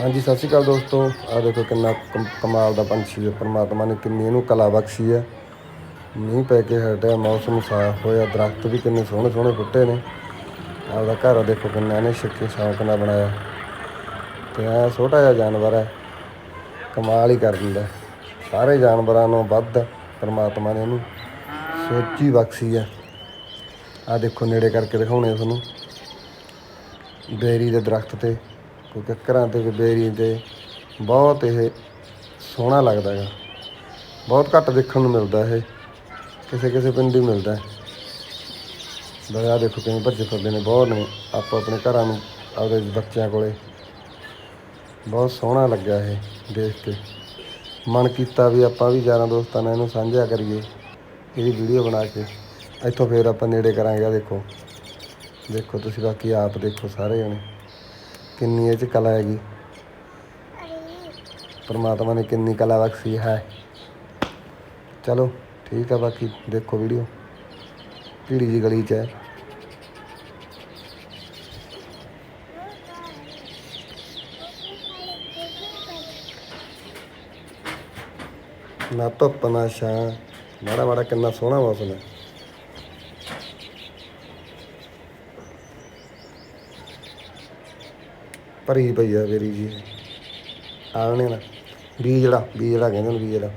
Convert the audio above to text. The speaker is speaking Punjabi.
ਹਾਂਜੀ, ਸਤਿ ਸ਼੍ਰੀ ਅਕਾਲ ਦੋਸਤੋ। ਆ ਦੇਖੋ ਕਿੰਨਾ ਕਮ- ਕਮਾਲ ਦਾ ਪੰਛੀ ਹੈ। ਪਰਮਾਤਮਾ ਨੇ ਕਿੰਨੀ ਇਹਨੂੰ ਕਲਾ ਬਖਸ਼ੀ ਹੈ। ਮੀਂਹ ਪੈ ਕੇ ਹਟਿਆ, ਮੌਸਮ ਸਾਫ਼ ਹੋਇਆ, ਦਰਖਤ ਵੀ ਕਿੰਨੇ ਸੋਹਣੇ ਸੋਹਣੇ ਫੁੱਟੇ ਨੇ। ਆਪਦਾ ਘਰ ਦੇਖੋ ਕਿੰਨਾ ਇਹਨੇ ਛਿੱਕੇ ਸ਼ੌਂਕ ਨਾਲ ਬਣਾਇਆ। ਤੇ ਆ ਛੋਟਾ ਜਿਹਾ ਜਾਨਵਰ ਹੈ। ਕਮਾਲ ਹੀ ਕਰ ਦਿੰਦਾ। ਸਾਰੇ ਜਾਨਵਰਾਂ ਨੂੰ ਵੱਧ ਪਰਮਾਤਮਾ ਨੇ ਇਹਨੂੰ ਸੋਚੀ ਬਖਸ਼ੀ ਹੈ। ਆ ਦੇਖੋ ਨੇੜੇ ਕਰਕੇ ਦਿਖਾਉਣੇ ਤੁਹਾਨੂੰ। ਬੇਰੀ ਦੇ ਦਰਖਤ ਤੇ ਕੋਈ ਕਿੱਕਰਾਂ ਤੇ ਬੇਰੀ ਤੇ, ਬਹੁਤ ਇਹ ਸੋਹਣਾ ਲੱਗਦਾ ਹੈਗਾ। ਬਹੁਤ ਘੱਟ ਦੇਖਣ ਨੂੰ ਮਿਲਦਾ ਇਹ। ਕਿਸੇ ਕਿਸੇ ਪਿੰਡ ਹੀ। ਮਿਲਦਾ ਦਰਿਆ ਦੇਖੋ ਕਿਵੇਂ ਭੱਜੇ ਫਿਰਦੇ ਨੇ, ਬਹੁਤ ਨੇ, ਆਪੋ ਆਪਣੇ ਘਰਾਂ ਨੂੰ, ਆਪਦੇ ਬੱਚਿਆਂ ਕੋਲੇ। ਬਹੁਤ ਸੋਹਣਾ ਲੱਗਿਆ ਇਹ ਦੇਖ ਕੇ। ਮਨ ਕੀਤਾ ਵੀ ਆਪਾਂ ਵੀ ਯਾਰਾਂ ਦੋਸਤਾਂ ਨਾਲ ਇਹਨੂੰ ਸਾਂਝਿਆ ਕਰੀਏ, ਇਹਦੀ ਵੀਡੀਓ ਬਣਾ ਕੇ। ਇੱਥੋਂ ਫੇਰ ਆਪਾਂ ਨੇੜੇ ਕਰਾਂਗੇ ਆ ਦੇਖੋ। ਦੇਖੋ ਤੁਸੀਂ ਬਾਕੀ ਆਪ ਦੇਖੋ ਸਾਰੇ ਜਣੇ। ਕਿੰਨੀ ਇਹ ਚ ਕਲਾ ਹੈਗੀ? ਪਰਮਾਤਮਾ ਨੇ ਕਿੰਨੀ ਕਲਾ ਬਖਸ਼ੀ ਹੈ। ਚਲੋ, ਠੀਕ ਆ ਬਾਕੀ, ਦੇਖੋ ਵੀਡੀਓ। ਭੀੜੀ ਜੀ ਗਲੀ ਚ ਹੈ। ਨਾ ਧੁੱਪ, ਨਾ ਛਾਂ। ਮਾੜਾ ਮਾੜਾ ਕਿੰਨਾ ਸੋਹਣਾ ਮੌਸਮ ਹੈ। ਭਰੀ ਪਈ ਆ ਮੇਰੀ ਜੀ। ਆਉਣੇ ਨਾ ਬੀਜੜਾ ਬੀਜੜਾ ਕਹਿੰਦੇ ਨੇ ਬੀਜੜਾ